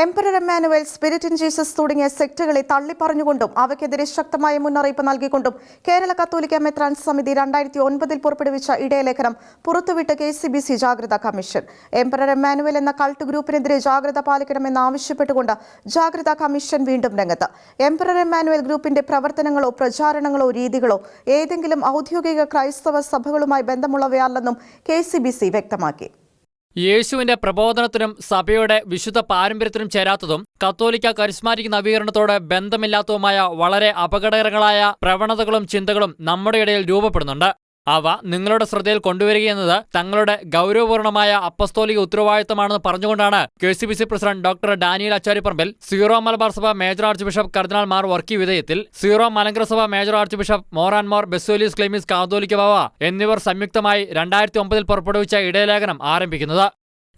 Emperor Emmanuel Spirit in Jesus തുടങ്ങിയ സെക്ടുകളെ തള്ളിപ്പറഞ്ഞുകൊണ്ടും അവയ്ക്കെതിരെ ശക്തമായ മുന്നറിയിപ്പ് നൽകിക്കൊണ്ടും കേരള കത്തോലിക്ക മെത്രാൻ സമിതി രണ്ടായിരത്തി ഒൻപതിൽ പുറപ്പെടുവിച്ച ഇടയലേഖനം പുറത്തുവിട്ട കെ സി ബി സി ജാഗ്രതാ കമ്മീഷൻ. എംപറർ എമ്മാനുവൽ എന്ന കൾട്ട് ഗ്രൂപ്പിനെതിരെ ജാഗ്രത പാലിക്കണമെന്ന് ആവശ്യപ്പെട്ടുകൊണ്ട് ജാഗ്രതാ കമ്മീഷൻ വീണ്ടും രംഗത്ത്. എംപറർ എമ്മാനുവൽ ഗ്രൂപ്പിന്റെ പ്രവർത്തനങ്ങളോ പ്രചാരണങ്ങളോ രീതികളോ ഏതെങ്കിലും ഔദ്യോഗിക ക്രൈസ്തവ സഭകളുമായി ബന്ധമുള്ളവയല്ലെന്നും കെ സി ബി സി വ്യക്തമാക്കി. യേശുവിന്റെ പ്രബോധനത്തിനും സഭയുടെ വിശുദ്ധ പാരമ്പര്യത്തിനും ചേരാത്തതും കത്തോലിക്ക കരിസ്മാറ്റിക് നവീകരണത്തോട് ബന്ധമില്ലാത്തതുമായ വളരെ അപകടകരങ്ങളായ പ്രവണതകളും ചിന്തകളും നമ്മുടെ ഇടയിൽ രൂപപ്പെടുന്നുണ്ട്. അവ നിങ്ങളുടെ ശ്രദ്ധയിൽ കൊണ്ടുവരികയെന്നത് തങ്ങളുടെ ഗൗരവപൂർണമായ അപ്പസ്തോലിക ഉത്തരവാദിത്തമാണെന്ന് പറഞ്ഞുകൊണ്ടാണ് K C B C president doctor Daniel Acharipparambil Syro Malabar സഭ മേജർ ആർച്ച് ബിഷപ്പ് കർദിനാൾ മാർ വർക്കി വിധേയത്തിൽ സീറോ മലങ്കര സഭ major archbishop Moran Mor Baselios Cleemis Catholicos Bava എന്നിവർ സംയുക്തമായി രണ്ടായിരത്തി ഒമ്പതിൽ പുറപ്പെടുവിച്ച ഇടയലേഖനം ആരംഭിക്കുന്നത്.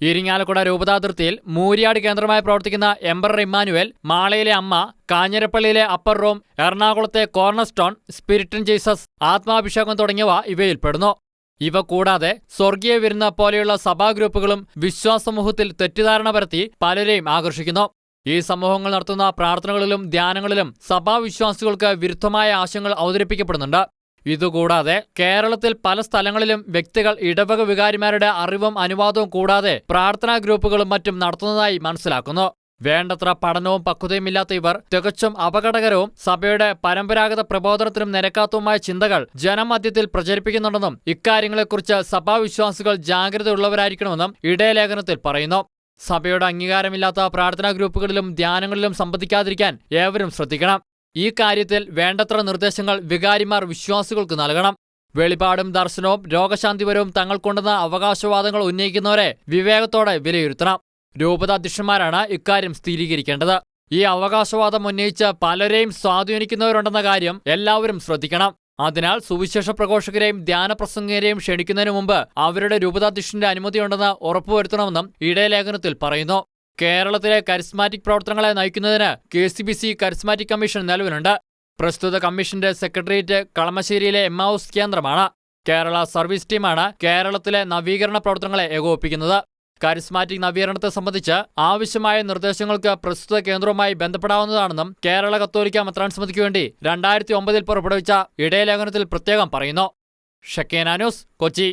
ഇരിങ്ങാലക്കുട രൂപതാതിർത്തിയിൽ മൂരിയാട് കേന്ദ്രമായി പ്രവർത്തിക്കുന്ന എംബറർ ഇമ്മാനുവൽ മാളയിലെ അമ്മ കാഞ്ഞിരപ്പള്ളിയിലെ അപ്പർ റൂം എറണാകുളത്തെ കോർണർസ്റ്റോൺ സ്പിരിറ്റൻ ജീസസ് ആത്മാഭിഷേകം തുടങ്ങിയവ ഇവയിൽപ്പെടുന്നു. ഇവ കൂടാതെ സ്വർഗീയ വിരുന്ന പോലെയുള്ള സഭാ ഗ്രൂപ്പുകളും വിശ്വാസമൂഹത്തിൽ തെറ്റിദ്ധാരണ പരത്തി പലരെയും ആകർഷിക്കുന്നു. ഈ സമൂഹങ്ങൾ നടത്തുന്ന പ്രാർത്ഥനകളിലും ധ്യാനങ്ങളിലും സഭാവിശ്വാസികൾക്ക് വിരുദ്ധമായ ആശയങ്ങൾ അവതരിപ്പിക്കപ്പെടുന്നുണ്ട്. ഇതുകൂടാതെ കേരളത്തിൽ പല സ്ഥലങ്ങളിലും വ്യക്തികൾ ഇടവക വികാരിമാരുടെ അറിവും അനുവാദവും കൂടാതെ പ്രാർത്ഥനാ ഗ്രൂപ്പുകളും മറ്റും നടത്തുന്നതായി മനസ്സിലാക്കുന്നു. വേണ്ടത്ര പഠനവും പക്വതയുമില്ലാത്ത ഇവർ തികച്ചും അപകടകരവും സഭയുടെ പരമ്പരാഗത പ്രബോധനത്തിനും നിരക്കാത്തവുമായ ചിന്തകൾ ജനമധ്യത്തിൽ പ്രചരിപ്പിക്കുന്നുണ്ടെന്നും ഇക്കാര്യങ്ങളെക്കുറിച്ച് സഭാവിശ്വാസികൾ ജാഗ്രതയുള്ളവരായിരിക്കണമെന്നും ഇടയലേഖനത്തിൽ പറയുന്നു. സഭയുടെ അംഗീകാരമില്ലാത്ത പ്രാർത്ഥനാ ഗ്രൂപ്പുകളിലും ധ്യാനങ്ങളിലും സംബന്ധിക്കാതിരിക്കാൻ ഏവരും ശ്രദ്ധിക്കണം. ഈ കാര്യത്തിൽ വേണ്ടത്ര നിർദ്ദേശങ്ങൾ വികാരിമാർ വിശ്വാസികൾക്ക് നൽകണം. വെളിപാടും ദർശനവും രോഗശാന്തിപരവും തങ്ങൾക്കുണ്ടെന്ന അവകാശവാദങ്ങൾ ഉന്നയിക്കുന്നവരെ വിവേകത്തോടെ വിലയിരുത്തണം. രൂപതാധ്യക്ഷന്മാരാണ് ഇക്കാര്യം സ്ഥിരീകരിക്കേണ്ടത്. ഈ അവകാശവാദം ഉന്നയിച്ച് പലരെയും സ്വാധീനിക്കുന്നവരുണ്ടെന്ന കാര്യം എല്ലാവരും ശ്രദ്ധിക്കണം. അതിനാൽ സുവിശേഷ പ്രഘോഷകരെയും ധ്യാനപ്രസംഗരെയും ക്ഷണിക്കുന്നതിന് മുമ്പ് അവരുടെ രൂപതാധ്യക്ഷന്റെ അനുമതിയുണ്ടെന്ന് ഉറപ്പുവരുത്തണമെന്നും ഇടയലേഖനത്തിൽ പറയുന്നു. കേരളത്തിലെ കരിസ്മാറ്റിക് പ്രവർത്തനങ്ങളെ നയിക്കുന്നതിന് K C B C charismatic commission നിലവിലുണ്ട്. പ്രസ്തുത കമ്മീഷന്റെ സെക്രട്ടേറിയറ്റ് കളമശ്ശേരിയിലെ എം ഹൗസ് കേന്ദ്രമാണ്. കേരള സർവീസ് ടീമാണ് കേരളത്തിലെ നവീകരണ പ്രവർത്തനങ്ങളെ ഏകോപിപ്പിക്കുന്നത്. കരിസ്മാറ്റിക് നവീകരണത്തെ സംബന്ധിച്ച് ആവശ്യമായ നിർദ്ദേശങ്ങൾക്ക് പ്രസ്തുത കേന്ദ്രവുമായി ബന്ധപ്പെടാവുന്നതാണെന്നും കേരള കത്തോലിക്ക മെത്രാൻ സമിതിക്ക് വേണ്ടി രണ്ടായിരത്തി ഒമ്പതിൽ പുറപ്പെടുവിച്ച ഇടയലേഖനത്തിൽ പ്രത്യേകം പറയുന്നു. Shekinah news Kochi.